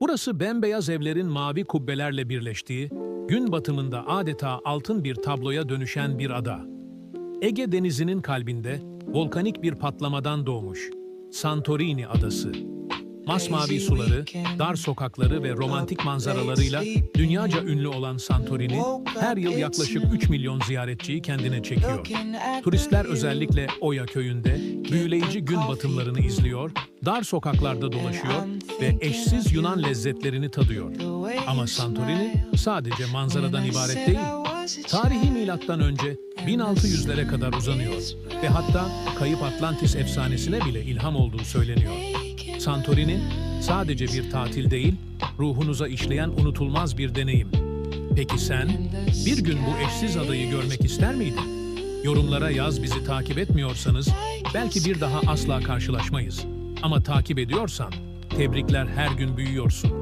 Burası bembeyaz evlerin mavi kubbelerle birleştiği, gün batımında adeta altın bir tabloya dönüşen bir ada. Ege Denizi'nin kalbinde volkanik bir patlamadan doğmuş Santorini adası. Masmavi suları, dar sokakları ve romantik manzaralarıyla dünyaca ünlü olan Santorini, her yıl yaklaşık 3 milyon ziyaretçiyi kendine çekiyor. Turistler özellikle Oya köyünde büyüleyici gün batımlarını izliyor, dar sokaklarda dolaşıyor ve eşsiz Yunan lezzetlerini tadıyor. Ama Santorini sadece manzaradan ibaret değil. Tarihi milattan önce 1600'lere kadar uzanıyor ve hatta kayıp Atlantis efsanesine bile ilham olduğu söyleniyor. Santorini sadece bir tatil değil, ruhunuza işleyen unutulmaz bir deneyim. Peki sen bir gün bu eşsiz adayı görmek ister miydin? Yorumlara yaz bizi takip etmiyorsanız belki bir daha asla karşılaşmayız. Ama takip ediyorsan tebrikler her gün büyüyorsun.